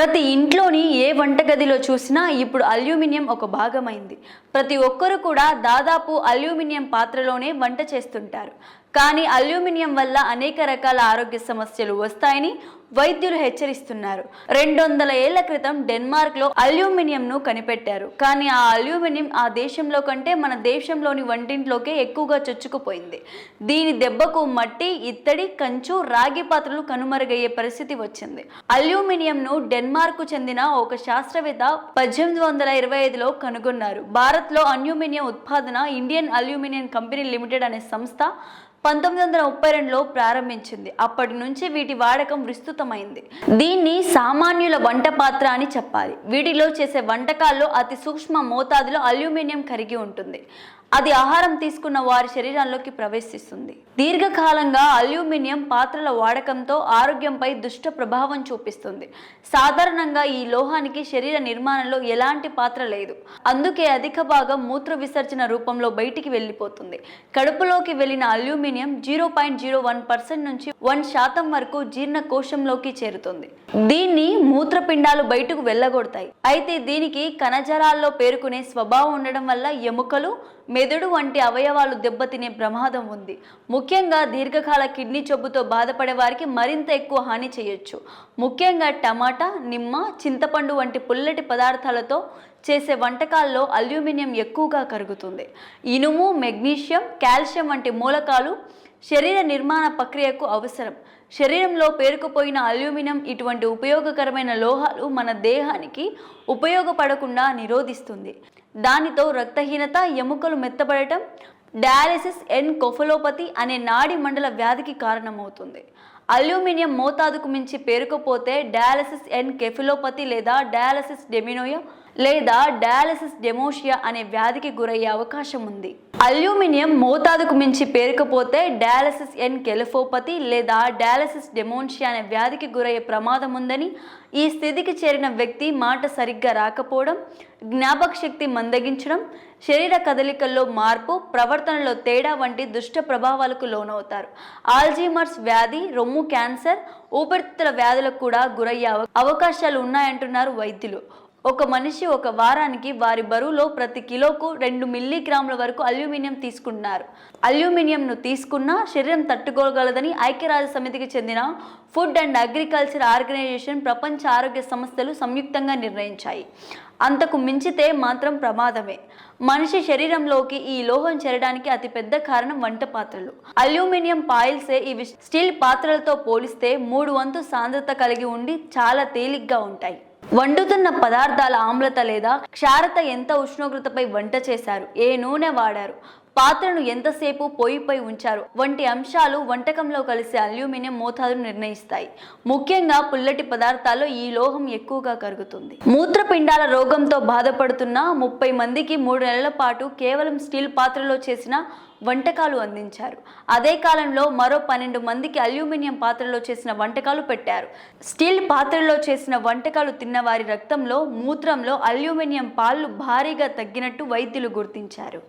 ప్రతి ఇంట్లోని ఏ వంటగదిలో చూసినా ఇప్పుడు అల్యూమినియం ఒక భాగమైంది. ప్రతి ఒక్కరు కూడా దాదాపు అల్యూమినియం పాత్రలోనే వంట చేస్తుంటారు. కానీ అల్యూమినియం వల్ల అనేక రకాల ఆరోగ్య సమస్యలు వస్తాయని వైద్యులు హెచ్చరిస్తున్నారు. రెండు వందల ఏళ్ళ క్రితం డెన్మార్క్లో అల్యూమినియంను కనిపెట్టారు. కానీ ఆ అల్యూమినియం ఆ దేశంలో కంటే మన దేశంలోని వంటింట్లోకే ఎక్కువగా చొచ్చుకుపోయింది. దీని దెబ్బకు మట్టి ఇత్తడి కంచు రాగి పాత్రలు కనుమరుగయ్యే పరిస్థితి వచ్చింది. అల్యూమినియంను డెన్మార్క్ చెందిన ఒక శాస్త్రవేత్త పద్దెనిమిది వందల ఇరవై ఐదులో కనుగొన్నారు. భారత్లో అల్యూమినియం ఉత్పాదన ఇండియన్ అల్యూమినియం కంపెనీ లిమిటెడ్ అనే సంస్థ పంతొమ్మిది వందల ముప్పై రెండులో ప్రారంభించింది. అప్పటి నుంచి వీటి వాడకం విస్తృతమైంది. దీన్ని సామాన్యుల వంట పాత్ర అని చెప్పాలి. వీటిలో చేసే వంటకాల్లో అతి సూక్ష్మ మోతాదులో అల్యూమినియం కరిగి ఉంటుంది. అది ఆహారం తీసుకున్న వారి శరీరంలోకి ప్రవేశిస్తుంది. దీర్ఘకాలంగా అల్యూమినియం పాత్రల వాడకంతో ఆరోగ్యంపై దుష్ట ప్రభావం చూపిస్తుంది. సాధారణంగా ఈ లోహానికి శరీర నిర్మాణంలో ఎలాంటి పాత్ర లేదు. అందుకే అధిక భాగం మూత్ర విసర్జన రూపంలో బయటికి వెళ్ళిపోతుంది. కడుపులోకి వెళ్ళిన aluminium zero point zero one percent నుంచి వన్ శాతం వరకు జీర్ణకోశంలోకి చేరుతుంది. దీన్ని మూత్రపిండాలు బయటకు వెళ్ళగొడతాయి. అయితే దీనికి కణజరాల్లో పేరుకునే స్వభావం ఉండడం వల్ల ఎముకలు మెదడు వంటి అవయవాలు దెబ్బతినే ప్రమాదం ఉంది. ముఖ్యంగా దీర్ఘకాల కిడ్నీ జబ్బుతో బాధపడే వారికి మరింత ఎక్కువ హాని చేయొచ్చు. ముఖ్యంగా టమాటా నిమ్మ చింతపండు వంటి పుల్లటి పదార్థాలతో చేసే వంటకాల్లో అల్యూమినియం ఎక్కువగా కరుగుతుంది. ఇనుము మెగ్నీషియం కాల్షియం వంటి మూలకాలు శరీర నిర్మాణ ప్రక్రియకు అవసరం. శరీరంలో పేరుకుపోయిన అల్యూమినియం ఇటువంటి ఉపయోగకరమైన లోహాలు మన దేహానికి ఉపయోగపడకుండా నిరోధిస్తుంది. దానితో రక్తహీనత ఎముకలు మెత్తబడటం డయాలిసిస్ ఎన్ కొఫలోపతి అనే నాడి మండల వ్యాధికి కారణమవుతుంది. అల్యూమినియం మోతాదుకు మించి పేరుకుపోతే డయాలసిస్ ఎన్ కెఫిలోపతి లేదా డయాలసిస్ డెమినోయా లేదా డయాలసిస్ డెమోషియా అనే వ్యాధికి గురయ్యే అవకాశం ఉంది అల్యూమినియం మోతాదుకు మించి పేరుకుపోతే డయాలసిస్ ఎన్ కెలిఫోపతి లేదా డయాలసిస్ డెమోన్షియా అనే వ్యాధికి గురయ్యే ప్రమాదం ఉందని ఈ స్థితికి చేరిన వ్యక్తి మాట సరిగ్గా రాకపోవడం జ్ఞాపక శక్తి మందగించడం శరీర కదలికల్లో మార్పు ప్రవర్తనలో తేడా వంటి దుష్ట ప్రభావాలకు లోనవుతారు. ఆల్జీమర్స్ వ్యాధి రొమ్ము క్యాన్సర్ ఊపిరితిత్తుల వ్యాధులకు కూడా గురయ్యే అవకాశాలు ఉన్నాయంటున్నారు వైద్యులు. ఒక మనిషి ఒక వారానికి వారి బరువులో ప్రతి కిలోకు రెండు మిల్లీగ్రాముల వరకు అల్యూమినియం తీసుకుంటున్నారు. అల్యూమినియంను తీసుకున్నా శరీరం తట్టుకోగలదని ఐక్యరాజ్య సమితికి చెందిన ఫుడ్ అండ్ అగ్రికల్చర్ ఆర్గనైజేషన్ ప్రపంచ ఆరోగ్య సంస్థలు సంయుక్తంగా నిర్ణయించాయి. అంతకు మించితే మాత్రం ప్రమాదమే. మనిషి శరీరంలోకి ఈ లోహం చేరడానికి అతిపెద్ద కారణం వంట పాత్రలు. అల్యూమినియం పాయిల్సే ఇవి. స్టీల్ పాత్రలతో పోలిస్తే మూడు వంతు సాంద్రత కలిగి ఉండి చాలా తేలిగ్గా ఉంటాయి. వండుతున్న పదార్థాల ఆమ్లత లేదా క్షారత ఎంత ఉష్ణోగ్రతపై వంట చేశారు? ఏ నూనె వాడారు? పాత్రను ఎంతసేపు పొయ్యిపై ఉంచారు? వంటి అంశాలు వంటకంలో కలిసే అల్యూమినియం మోతాదును నిర్ణయిస్తాయి. ముఖ్యంగా పుల్లటి పదార్థాల్లో ఈ లోహం ఎక్కువగా కరుగుతుంది. మూత్రపిండాల రోగంతో బాధపడుతున్న ముప్పై మందికి మూడు నెలల పాటు కేవలం స్టీల్ పాత్రలో చేసిన వంటకాలు అందించారు. అదే కాలంలో మరో పన్నెండు మందికి అల్యూమినియం పాత్రలో చేసిన వంటకాలు పెట్టారు. స్టీల్ పాత్రలో చేసిన వంటకాలు తిన్నవారి రక్తంలో మూత్రంలో అల్యూమినియం పాళ్ళు భారీగా తగ్గినట్టు వైద్యులు గుర్తించారు.